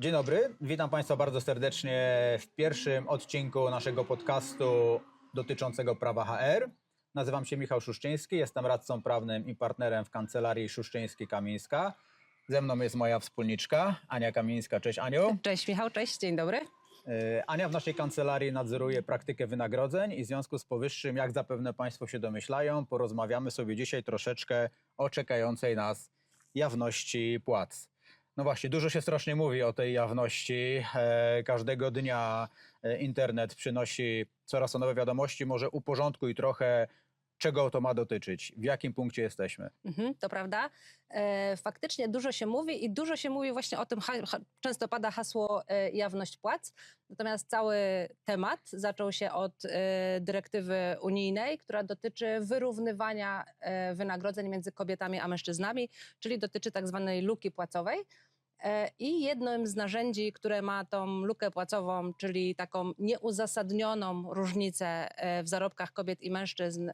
Dzień dobry, witam Państwa bardzo serdecznie w pierwszym odcinku naszego podcastu dotyczącego prawa HR. Nazywam się Michał Szuszczyński, jestem radcą prawnym i partnerem w kancelarii Szuszczyński-Kamińska. Ze mną jest moja wspólniczka Ania Kamińska. Cześć Aniu. Cześć Michał, cześć, dzień dobry. E, Ania w naszej kancelarii nadzoruje praktykę wynagrodzeń i w związku z powyższym, jak zapewne Państwo się domyślają, porozmawiamy sobie dzisiaj troszeczkę o czekającej nas jawności płac. No właśnie, dużo się strasznie mówi o tej jawności. E, każdego dnia e, internet przynosi coraz to nowe wiadomości. Może uporządkuj trochę, czego to ma dotyczyć, w jakim punkcie jesteśmy. Mhm, to prawda. E, faktycznie dużo się mówi i dużo się mówi właśnie o tym, ha, ha, często pada hasło e, jawność płac. Natomiast cały temat zaczął się od e, dyrektywy unijnej, która dotyczy wyrównywania e, wynagrodzeń między kobietami a mężczyznami, czyli dotyczy tak zwanej luki płacowej. E, I jednym z narzędzi, które ma tą lukę płacową, czyli taką nieuzasadnioną różnicę e, w zarobkach kobiet i mężczyzn,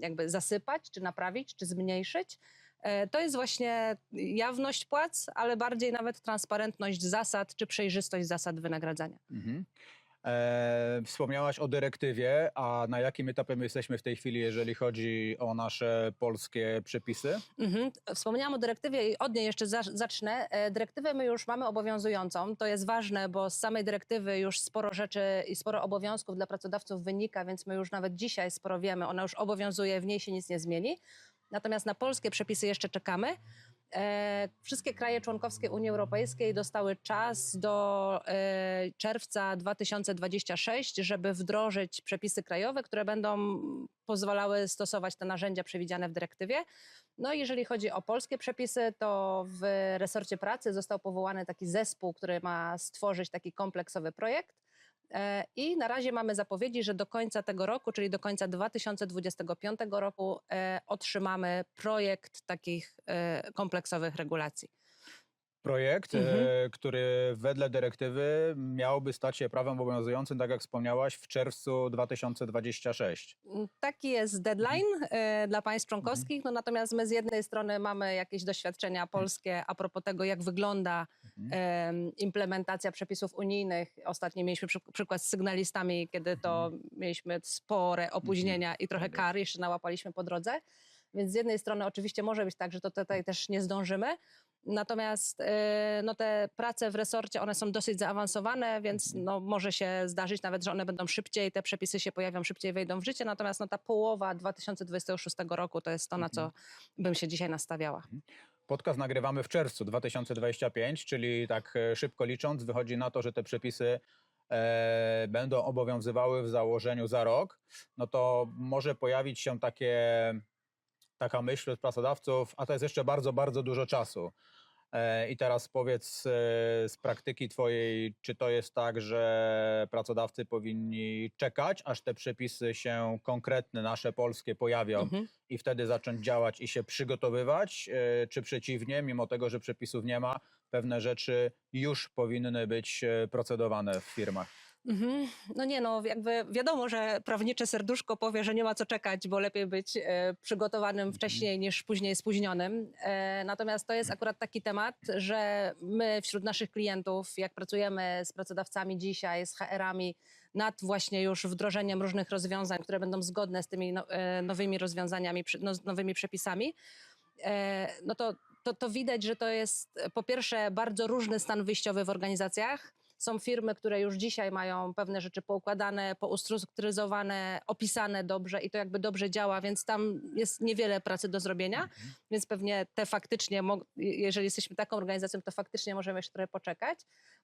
jakby zasypać, czy naprawić, czy zmniejszyć, e, to jest właśnie jawność płac, ale bardziej nawet transparentność zasad, czy przejrzystość zasad wynagradzania. Mhm. E, wspomniałaś o dyrektywie, a na jakim etapie my jesteśmy w tej chwili, jeżeli chodzi o nasze polskie przepisy? Mhm. Wspomniałam o dyrektywie i od niej jeszcze za, zacznę. E, Dyrektywę my już mamy obowiązującą. To jest ważne, bo z samej dyrektywy już sporo rzeczy i sporo obowiązków dla pracodawców wynika, więc my już nawet dzisiaj sporo wiemy. Ona już obowiązuje, w niej się nic nie zmieni. Natomiast na polskie przepisy jeszcze czekamy. E, wszystkie kraje członkowskie Unii Europejskiej dostały czas do e, czerwca 2026, żeby wdrożyć przepisy krajowe, które będą pozwalały stosować te narzędzia przewidziane w dyrektywie. No i jeżeli chodzi o polskie przepisy, to w resorcie pracy został powołany taki zespół, który ma stworzyć taki kompleksowy projekt. E, I na razie mamy zapowiedzi, że do końca tego roku, czyli do końca 2025 roku, e, otrzymamy projekt takich e, kompleksowych regulacji. Projekt, Mhm. e, który wedle dyrektywy miałby stać się prawem obowiązującym, tak jak wspomniałaś, w czerwcu 2026. Mm, Taki jest deadline e, dla państw członkowskich, no natomiast my z jednej strony mamy jakieś doświadczenia polskie a propos tego, jak wygląda Mhm. em, implementacja przepisów unijnych. Ostatnio mieliśmy przy, przykład z sygnalistami, kiedy to mieliśmy spore opóźnienia i trochę Tak kar jeszcze nałapaliśmy po drodze. Więc z jednej strony oczywiście może być tak, że to tutaj też nie zdążymy. Natomiast e, no, te prace w resorcie, one są dosyć zaawansowane, więc no, może się zdarzyć nawet, że one będą szybciej, te przepisy się pojawią szybciej, wejdą w życie. Natomiast no, ta połowa 2026 roku to jest to, na co bym się dzisiaj nastawiała. Podcast nagrywamy w czerwcu 2025, czyli tak e, szybko licząc, wychodzi na to, że te przepisy e, będą obowiązywały w założeniu za rok. No to może pojawić się takie, taka myśl od pracodawców, a to jest jeszcze bardzo, bardzo dużo czasu. E, I teraz powiedz e, z praktyki Twojej, czy to jest tak, że pracodawcy powinni czekać, aż te przepisy się konkretne, nasze polskie pojawią Mhm. i wtedy zacząć działać i się przygotowywać, e, czy przeciwnie, mimo tego, że przepisów nie ma, pewne rzeczy już powinny być procedowane w firmach. Mhm. No nie, no jakby wiadomo, że prawnicze serduszko powie, że nie ma co czekać, bo lepiej być e, przygotowanym wcześniej niż później spóźnionym. E, natomiast to jest akurat taki temat, że my wśród naszych klientów, jak pracujemy z pracodawcami dzisiaj, z HR-ami nad właśnie już wdrożeniem różnych rozwiązań, które będą zgodne z tymi no, e, nowymi rozwiązaniami, przy- no, nowymi przepisami, e, no to, to, to widać, że to jest po pierwsze bardzo różny stan wyjściowy w organizacjach. Są firmy, które już dzisiaj mają pewne rzeczy poukładane, poustrukturyzowane, opisane dobrze i to jakby dobrze działa, więc tam jest niewiele pracy do zrobienia. Więc pewnie te faktycznie, jeżeli jesteśmy taką organizacją, to faktycznie możemy jeszcze trochę poczekać.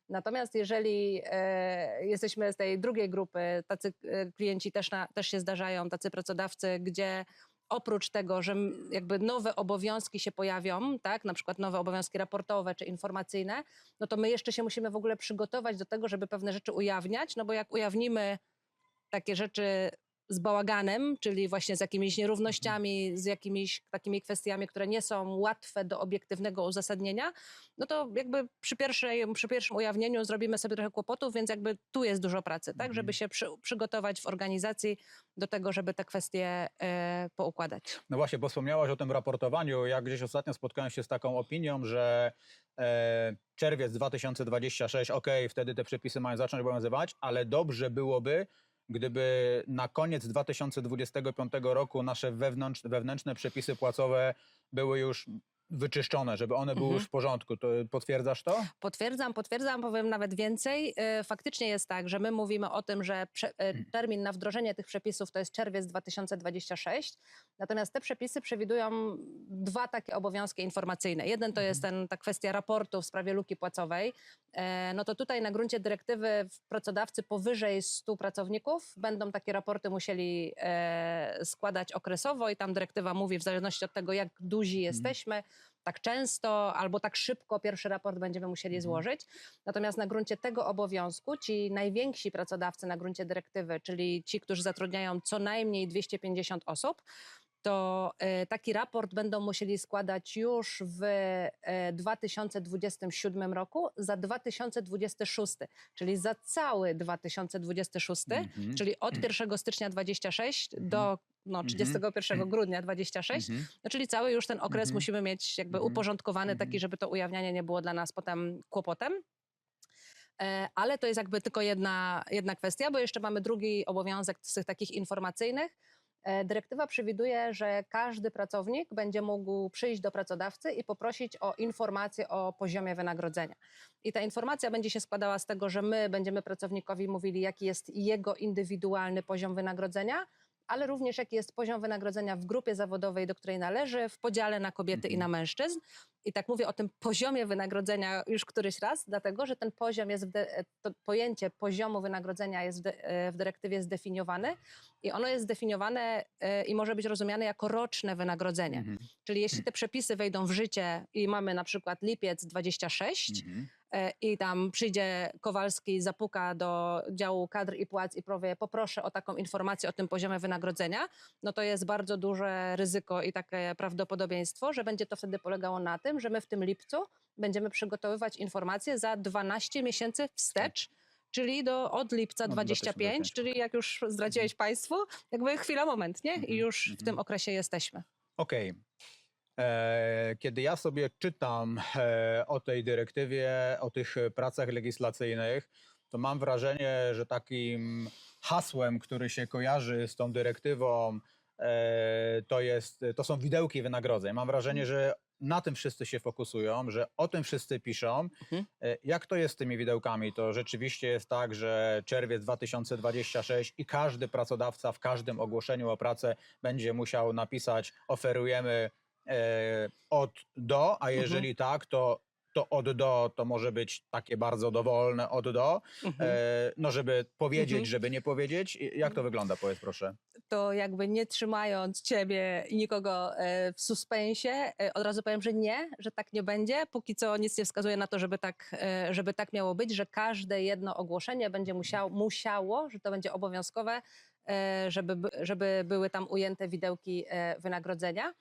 Natomiast jeżeli e, jesteśmy z tej drugiej grupy, tacy e, klienci też, na, też się zdarzają, tacy pracodawcy, gdzie oprócz tego, że jakby nowe obowiązki się pojawią, tak, na przykład nowe obowiązki raportowe czy informacyjne, no to my jeszcze się musimy w ogóle przygotować do tego, żeby pewne rzeczy ujawniać, no bo jak ujawnimy takie rzeczy z bałaganem, czyli właśnie z jakimiś nierównościami, z jakimiś takimi kwestiami, które nie są łatwe do obiektywnego uzasadnienia, no to jakby przy, pierwszej, przy pierwszym ujawnieniu zrobimy sobie trochę kłopotów, więc jakby tu jest dużo pracy, tak, żeby Mhm. się przy, przygotować w organizacji do tego, żeby te kwestie e, poukładać. No właśnie, bo wspomniałaś o tym raportowaniu. Ja gdzieś ostatnio spotkałem się z taką opinią, że e, czerwiec 2026, ok, wtedy te przepisy mają zacząć obowiązywać, ale dobrze byłoby, gdyby na koniec 2025 roku nasze wewnętrzne przepisy płacowe były już wyczyszczone, żeby one były Mhm. już w porządku. To potwierdzasz to? Potwierdzam, potwierdzam, powiem nawet więcej. E, Faktycznie jest tak, że my mówimy o tym, że prze, e, termin na wdrożenie tych przepisów to jest czerwiec 2026, natomiast te przepisy przewidują dwa takie obowiązki informacyjne. Jeden to jest ten, ta kwestia raportu w sprawie luki płacowej. E, No to tutaj na gruncie dyrektywy pracodawcy powyżej 100 pracowników będą takie raporty musieli e, składać okresowo i tam dyrektywa mówi w zależności od tego, jak duzi jesteśmy, tak często albo tak szybko pierwszy raport będziemy musieli Mhm. złożyć. Natomiast na gruncie tego obowiązku ci najwięksi pracodawcy na gruncie dyrektywy, czyli ci, którzy zatrudniają co najmniej 250 osób, to e, taki raport będą musieli składać już w e, 2027 roku za 2026, czyli za cały 2026, Mhm. czyli od 1 stycznia 26 do no, 31 grudnia 26, Mhm. no, czyli cały już ten okres Mhm. musimy mieć jakby Mhm. uporządkowany, Mhm. taki, żeby to ujawnianie nie było dla nas potem kłopotem. E, Ale to jest jakby tylko jedna, jedna kwestia, bo jeszcze mamy drugi obowiązek z tych takich informacyjnych. E, Dyrektywa przewiduje, że każdy pracownik będzie mógł przyjść do pracodawcy i poprosić o informację o poziomie wynagrodzenia. I ta informacja będzie się składała z tego, że my będziemy pracownikowi mówili, jaki jest jego indywidualny poziom wynagrodzenia, ale również jaki jest poziom wynagrodzenia w grupie zawodowej, do której należy, w podziale na kobiety i na mężczyzn. I tak mówię o tym poziomie wynagrodzenia już któryś raz, dlatego że ten poziom jest, de- to pojęcie poziomu wynagrodzenia jest w, de- e, w dyrektywie zdefiniowane i ono jest zdefiniowane e, i może być rozumiane jako roczne wynagrodzenie. Mhm. Czyli jeśli te przepisy wejdą w życie i mamy na przykład lipiec 26, Mhm. E, i tam przyjdzie Kowalski, zapuka do działu kadr i płac i powie, poproszę o taką informację o tym poziomie wynagrodzenia, no to jest bardzo duże ryzyko i takie prawdopodobieństwo, że będzie to wtedy polegało na tym, że my w tym lipcu będziemy przygotowywać informacje za 12 miesięcy wstecz. Czyli do, od lipca Od 25, 2025. czyli jak już zdradziłeś Państwu, jakby chwila, moment, nie? I Mhm, już w mhm. tym okresie jesteśmy. Okej. E, Kiedy ja sobie czytam e, o tej dyrektywie, o tych e, pracach legislacyjnych, to mam wrażenie, że takim hasłem, który się kojarzy z tą dyrektywą, e, to, jest, to są widełki wynagrodzeń. Mam wrażenie, że na tym wszyscy się fokusują, że o tym wszyscy piszą. Mhm. E, Jak to jest z tymi widełkami? To rzeczywiście jest tak, że czerwiec 2026 i każdy pracodawca w każdym ogłoszeniu o pracę będzie musiał napisać oferujemy e, od do, a jeżeli tak, to, to od do to może być takie bardzo dowolne od do, Mhm. e, no żeby powiedzieć, Mhm. żeby nie powiedzieć. Jak to wygląda, powiedz proszę. to jakby nie trzymając ciebie i nikogo e, w suspensie, e, od razu powiem, że nie, że tak nie będzie. Póki co nic nie wskazuje na to, żeby tak, e, żeby tak miało być, że każde jedno ogłoszenie będzie musiało, musiało że to będzie obowiązkowe, e, żeby, by- żeby były tam ujęte widełki e, wynagrodzenia.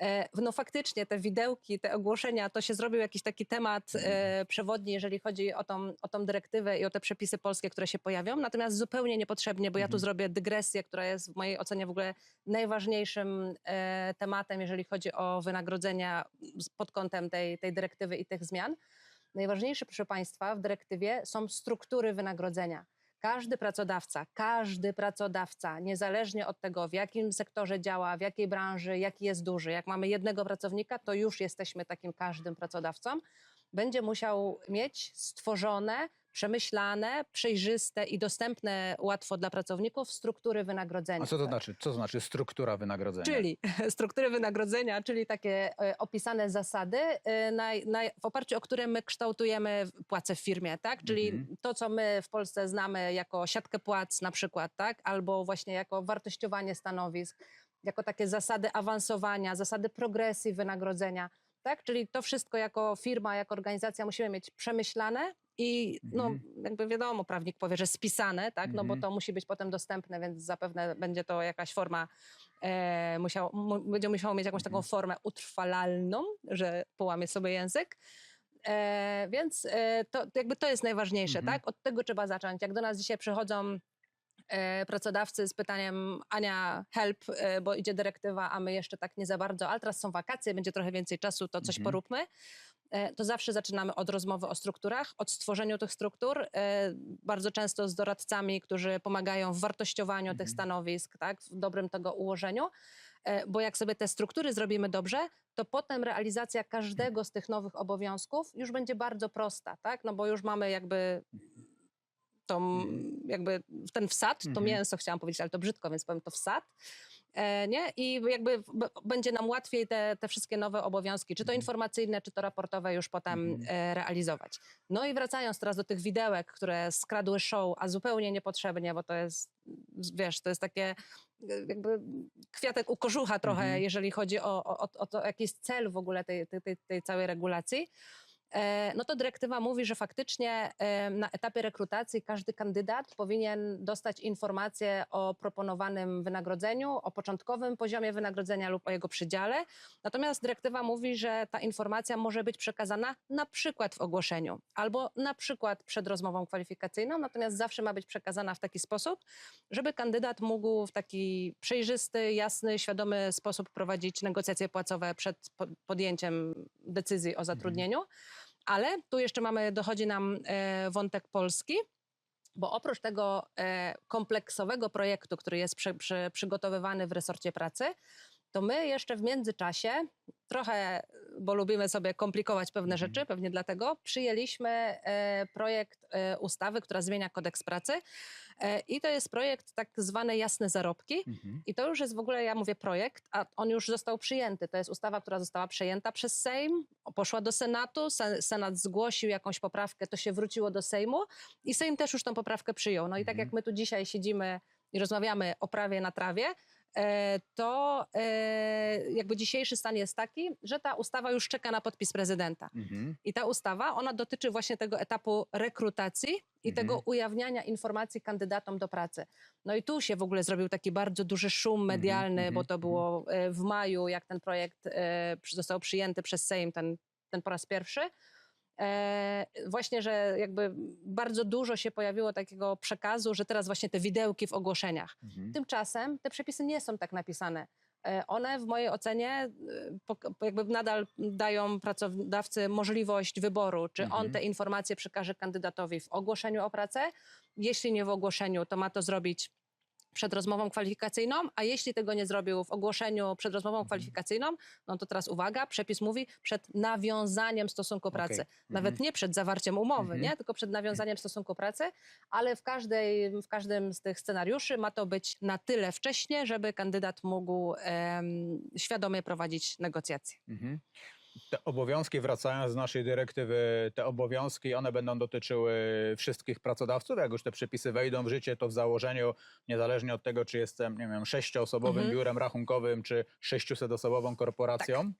E, No faktycznie te widełki, te ogłoszenia, to się zrobił jakiś taki temat e, przewodni, jeżeli chodzi o tą, o tą dyrektywę i o te przepisy polskie, które się pojawią. Natomiast zupełnie niepotrzebnie, bo ja tu Mhm. zrobię dygresję, która jest w mojej ocenie w ogóle najważniejszym e, tematem, jeżeli chodzi o wynagrodzenia pod kątem tej, tej dyrektywy i tych zmian. Najważniejsze, proszę Państwa, w dyrektywie są struktury wynagrodzenia. Każdy pracodawca, każdy pracodawca, niezależnie od tego, w jakim sektorze działa, w jakiej branży, jaki jest duży, jak mamy jednego pracownika, to już jesteśmy takim każdym pracodawcą, będzie musiał mieć stworzone, przemyślane, przejrzyste i dostępne łatwo dla pracowników struktury wynagrodzenia. A co to znaczy? Co to znaczy struktura wynagrodzenia? Czyli struktury wynagrodzenia, czyli takie e, opisane zasady, e, na, na, w oparciu o które my kształtujemy płace w firmie, tak? Czyli Mhm. to, co my w Polsce znamy jako siatkę płac na przykład, tak? Albo właśnie jako wartościowanie stanowisk, jako takie zasady awansowania, zasady progresji wynagrodzenia, tak? Czyli to wszystko jako firma, jako organizacja musimy mieć przemyślane i no, Mhm. jakby wiadomo, prawnik powie, że spisane, tak? no bo Mhm. to musi być potem dostępne, więc zapewne będzie to jakaś forma, e, musiał, mu, będzie musiało mieć jakąś taką Mhm. formę utrwalalną, że połamie sobie język. E, więc e, to jakby to jest najważniejsze, tak? Od tego trzeba zacząć. Jak do nas dzisiaj przychodzą pracodawcy z pytaniem Ania, help, e, bo idzie dyrektywa, a my jeszcze tak nie za bardzo, ale teraz są wakacje, będzie trochę więcej czasu, to coś Mhm. poróbmy. E, To zawsze zaczynamy od rozmowy o strukturach, od stworzeniu tych struktur, e, bardzo często z doradcami, którzy pomagają w wartościowaniu tych Mhm. stanowisk, tak, w dobrym tego ułożeniu. E, Bo jak sobie te struktury zrobimy dobrze, to potem realizacja każdego z tych nowych obowiązków już będzie bardzo prosta, tak? No bo już mamy jakby tą, jakby ten wsad, to Mhm. mięso chciałam powiedzieć, ale to brzydko, więc powiem to wsad. E, nie? I jakby b- będzie nam łatwiej te, te wszystkie nowe obowiązki, czy to Mhm. informacyjne, czy to raportowe już potem Mhm. e, realizować. No i wracając teraz do tych widełek, które skradły show, a zupełnie niepotrzebnie, bo to jest, wiesz, to jest takie e, jakby kwiatek u kożucha trochę, jeżeli chodzi o, o, o- o to, jaki jest cel w ogóle tej, tej, tej, tej całej regulacji. E, No to dyrektywa mówi, że faktycznie na etapie rekrutacji każdy kandydat powinien dostać informację o proponowanym wynagrodzeniu, o początkowym poziomie wynagrodzenia lub o jego przydziale. Natomiast dyrektywa mówi, że ta informacja może być przekazana na przykład w ogłoszeniu albo na przykład przed rozmową kwalifikacyjną, natomiast zawsze ma być przekazana w taki sposób, żeby kandydat mógł w taki przejrzysty, jasny, świadomy sposób prowadzić negocjacje płacowe przed po- podjęciem decyzji o zatrudnieniu. Ale tu jeszcze mamy, dochodzi nam e, wątek polski, bo oprócz tego e, kompleksowego projektu, który jest przy, przy, przygotowywany w resorcie pracy, to my jeszcze w międzyczasie, trochę, bo lubimy sobie komplikować pewne Mhm. rzeczy, pewnie dlatego, przyjęliśmy e, projekt e, ustawy, która zmienia kodeks pracy. E, I to jest projekt tak zwany Jasne Zarobki. Mhm. I to już jest w ogóle, ja mówię projekt, a on już został przyjęty. To jest ustawa, która została przejęta przez Sejm, poszła do Senatu, Se- Senat zgłosił jakąś poprawkę, to się wróciło do Sejmu i Sejm też już tą poprawkę przyjął. No i tak Mhm. jak my tu dzisiaj siedzimy i rozmawiamy o prawie na trawie, to e, jakby dzisiejszy stan jest taki, że ta ustawa już czeka na podpis prezydenta. Mhm. I ta ustawa, ona dotyczy właśnie tego etapu rekrutacji i Mhm. tego ujawniania informacji kandydatom do pracy. No i tu się w ogóle zrobił taki bardzo duży szum medialny, mhm, bo to mhm. było e, w maju, jak ten projekt e, został przyjęty przez Sejm, ten, ten po raz pierwszy. E, właśnie, że jakby bardzo dużo się pojawiło takiego przekazu, że teraz właśnie te widełki w ogłoszeniach. Mhm. Tymczasem te przepisy nie są tak napisane. E, One w mojej ocenie e, jakby nadal dają pracodawcy możliwość wyboru, czy on Mhm. te informacje przekaże kandydatowi w ogłoszeniu o pracę. Jeśli nie w ogłoszeniu, to ma to zrobić przed rozmową kwalifikacyjną, a jeśli tego nie zrobił w ogłoszeniu przed rozmową Mhm. kwalifikacyjną, no to teraz uwaga, przepis mówi przed nawiązaniem stosunku pracy. Mhm. Nawet nie przed zawarciem umowy, Mhm. nie? tylko przed nawiązaniem stosunku pracy, ale w, każdej, w każdym z tych scenariuszy ma to być na tyle wcześnie, żeby kandydat mógł em, świadomie prowadzić negocjacje. Mhm. Te obowiązki, wracając z naszej dyrektywy, te obowiązki, one będą dotyczyły wszystkich pracodawców. Jak już te przepisy wejdą w życie, to w założeniu, niezależnie od tego, czy jestem, nie wiem, sześcioosobowym Mhm. biurem rachunkowym, czy 600-osobową korporacją.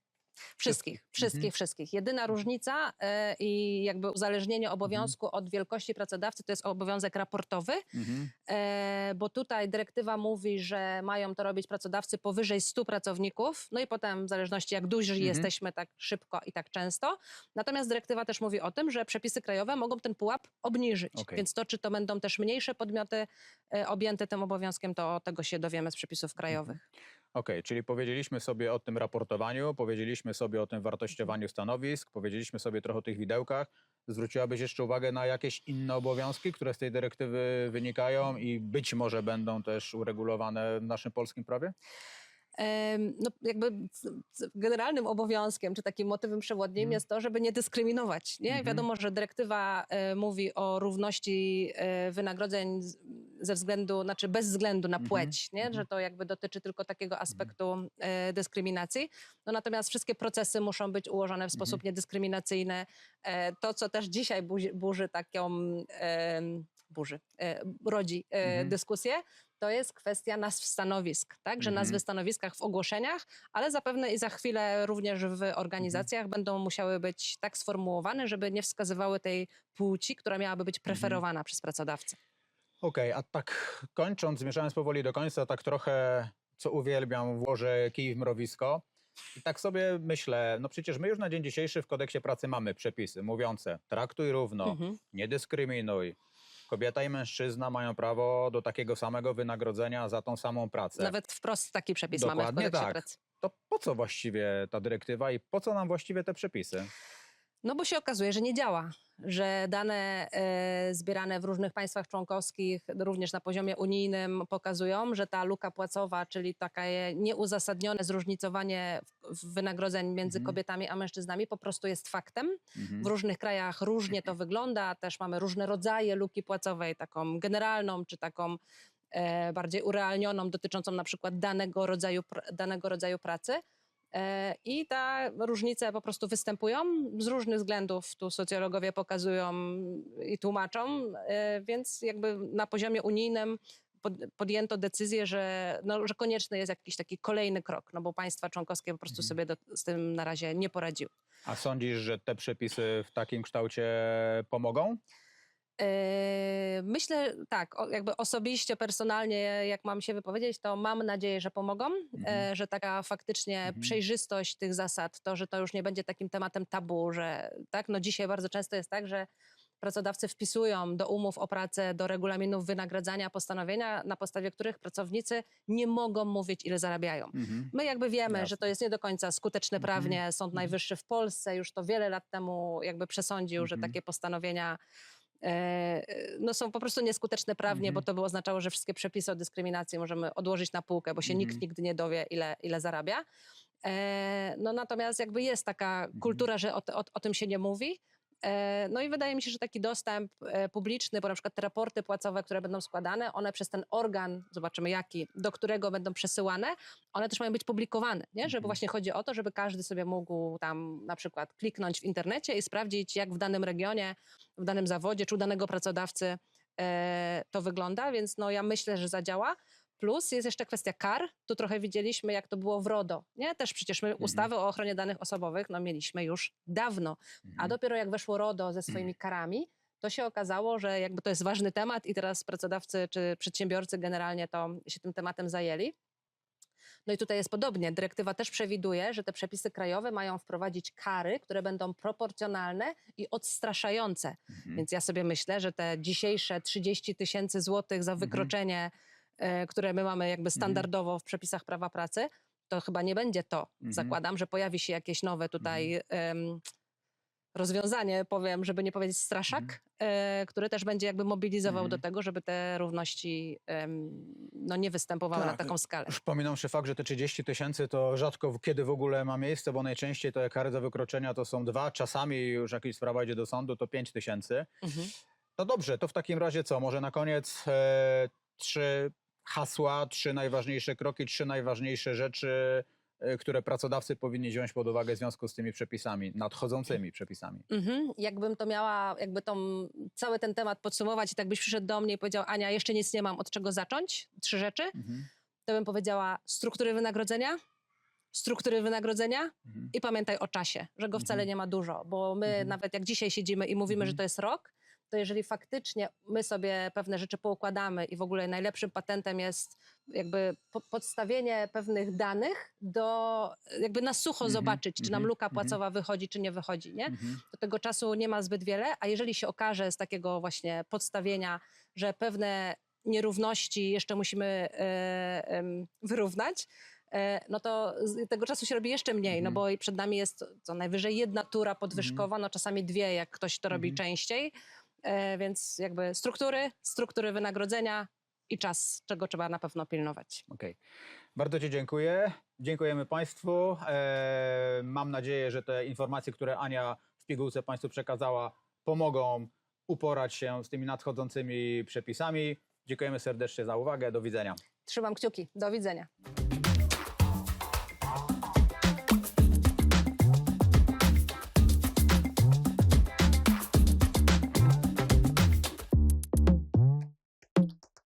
Wszystkich, wszystkich, Mhm. wszystkich. Jedyna różnica e, i jakby uzależnienie obowiązku od wielkości pracodawcy to jest obowiązek raportowy, Mhm. e, bo tutaj dyrektywa mówi, że mają to robić pracodawcy powyżej 100 pracowników, no i potem w zależności jak duzi Mhm. jesteśmy tak szybko i tak często. Natomiast dyrektywa też mówi o tym, że przepisy krajowe mogą ten pułap obniżyć. Okej. Więc to, czy to będą też mniejsze podmioty e, objęte tym obowiązkiem, to tego się dowiemy z przepisów krajowych. Okej, czyli powiedzieliśmy sobie o tym raportowaniu, powiedzieliśmy sobie o tym wartościowaniu stanowisk, powiedzieliśmy sobie trochę o tych widełkach. Zwróciłabyś jeszcze uwagę na jakieś inne obowiązki, które z tej dyrektywy wynikają i być może będą też uregulowane w naszym polskim prawie? No, jakby generalnym obowiązkiem, czy takim motywem przewodnim Mhm. jest to, żeby nie dyskryminować. Nie? Mhm. Wiadomo, że dyrektywa e, mówi o równości e, wynagrodzeń ze względu, znaczy bez względu na Mhm. płeć, nie? Mhm. że to jakby dotyczy tylko takiego aspektu e, dyskryminacji. No, natomiast wszystkie procesy muszą być ułożone w sposób niedyskryminacyjny. To, co też dzisiaj burzy, burzy taką burzy, rodzi dyskusję, to jest kwestia nazw stanowisk, tak? Że Mhm. nazwy stanowiskach w ogłoszeniach, ale zapewne i za chwilę również w organizacjach Mhm. będą musiały być tak sformułowane, żeby nie wskazywały tej płci, która miałaby być Mhm. preferowana przez pracodawcę. Okej, a tak kończąc, zmierzając powoli do końca, tak trochę, co uwielbiam, włożę kij w mrowisko. I tak sobie myślę, no przecież my już na dzień dzisiejszy w kodeksie pracy mamy przepisy mówiące traktuj równo, Mhm. nie dyskryminuj. Kobieta i mężczyzna mają prawo do takiego samego wynagrodzenia za tą samą pracę. Nawet wprost taki przepis mamy w Dokładnie kodeksie tak. pracy. To po co właściwie ta dyrektywa i po co nam właściwie te przepisy? No bo się okazuje, że nie działa, że dane e, zbierane w różnych państwach członkowskich, również na poziomie unijnym, pokazują, że ta luka płacowa, czyli takie nieuzasadnione zróżnicowanie w- w wynagrodzeń między Mhm. kobietami a mężczyznami po prostu jest faktem. Mhm. W różnych krajach różnie to wygląda, też mamy różne rodzaje luki płacowej, taką generalną czy taką e, bardziej urealnioną, dotyczącą na przykład danego rodzaju, danego rodzaju pracy. E, I te różnice po prostu występują z różnych względów. Tu socjologowie pokazują i tłumaczą, e, więc jakby na poziomie unijnym pod, podjęto decyzję, że, no, że konieczny jest jakiś taki kolejny krok, no bo państwa członkowskie po prostu Mhm. sobie do, z tym na razie nie poradziły. A sądzisz, że te przepisy w takim kształcie pomogą? Yy, Myślę tak, jakby osobiście, personalnie, jak mam się wypowiedzieć, to mam nadzieję, że pomogą, Mhm. e, że taka faktycznie Mhm. przejrzystość tych zasad, to, że to już nie będzie takim tematem tabu, że tak, no dzisiaj bardzo często jest tak, że pracodawcy wpisują do umów o pracę, do regulaminów wynagradzania postanowienia, na podstawie których pracownicy nie mogą mówić, ile zarabiają. Mhm. My jakby wiemy, Jasne. że to jest nie do końca skuteczne Mhm. prawnie. Sąd Najwyższy w Polsce już to wiele lat temu jakby przesądził, że Mhm. takie postanowienia no są po prostu nieskuteczne prawnie, Mhm. bo to by oznaczało, że wszystkie przepisy o dyskryminacji możemy odłożyć na półkę, bo się Mhm. nikt nigdy nie dowie, ile, ile zarabia. E, no natomiast jakby jest taka Mhm. kultura, że o, o, o tym się nie mówi. E, No i wydaje mi się, że taki dostęp e, publiczny, bo na przykład te raporty płacowe, które będą składane, one przez ten organ, zobaczymy jaki, do którego będą przesyłane, one też mają być publikowane, nie? Żeby Mhm. właśnie chodzi o to, żeby każdy sobie mógł tam na przykład kliknąć w internecie i sprawdzić, jak w danym regionie, w danym zawodzie, czy u danego pracodawcy e, to wygląda, więc no ja myślę, że zadziała. Plus jest jeszcze kwestia kar. Tu trochę widzieliśmy, jak to było w RODO. Nie? Też przecież my Mhm. ustawy o ochronie danych osobowych no, mieliśmy już dawno. A Mhm. dopiero jak weszło RODO ze swoimi karami, to się okazało, że jakby to jest ważny temat i teraz pracodawcy czy przedsiębiorcy generalnie to się tym tematem zajęli. No i tutaj jest podobnie. Dyrektywa też przewiduje, że te przepisy krajowe mają wprowadzić kary, które będą proporcjonalne i odstraszające. Mhm. Więc ja sobie myślę, że te dzisiejsze 30 tysięcy złotych za Mhm. wykroczenie, e, które my mamy jakby standardowo w przepisach prawa pracy, to chyba nie będzie to. Mhm. Zakładam, że pojawi się jakieś nowe tutaj em, rozwiązanie, powiem, żeby nie powiedzieć straszak, Mhm. e, który też będzie jakby mobilizował Mhm. do tego, żeby te równości em, no, nie występowały na Tak. taką skalę. Przypominam fakt, że te 30 tysięcy to rzadko w- kiedy w ogóle ma miejsce, bo najczęściej te kary za wykroczenia to są dwa, czasami już jakaś sprawa idzie do sądu, to 5 tysięcy. Mhm. No dobrze, to w takim razie co? Może na koniec e, trzy hasła, trzy najważniejsze kroki, trzy najważniejsze rzeczy, e, które pracodawcy powinni wziąć pod uwagę w związku z tymi przepisami, nadchodzącymi przepisami. Mhm. Jakbym to miała, jakby tą, cały ten temat podsumować i tak byś przyszedł do mnie i powiedział, Ania, jeszcze nic nie mam, od czego zacząć? Trzy rzeczy. Mhm. To bym powiedziała struktury wynagrodzenia, struktury wynagrodzenia Mhm. i pamiętaj o czasie, że go wcale Mhm. nie ma dużo, bo my Mhm. nawet jak dzisiaj siedzimy i mówimy, że Mhm. to jest rok, to jeżeli faktycznie my sobie pewne rzeczy poukładamy i w ogóle najlepszym patentem jest jakby po, podstawienie pewnych danych do jakby na sucho Mhm. zobaczyć, czy nam Mhm. luka Mhm. płacowa wychodzi, czy nie wychodzi, nie? To tego czasu nie ma zbyt wiele, a jeżeli się okaże z takiego właśnie podstawienia, że pewne nierówności jeszcze musimy e, wyrównać, e, no to z tego czasu się robi jeszcze mniej, no Mhm. bo przed nami jest co najwyżej jedna tura podwyżkowa, no czasami dwie, jak ktoś to robi Mhm. częściej, więc jakby struktury, struktury wynagrodzenia i czas, czego trzeba na pewno pilnować. Okej. Bardzo Ci dziękuję. Dziękujemy Państwu. E, mam nadzieję, że te informacje, które Ania w pigułce Państwu przekazała, pomogą uporać się z tymi nadchodzącymi przepisami. Dziękujemy serdecznie za uwagę. Do widzenia. Trzymam kciuki. Do widzenia.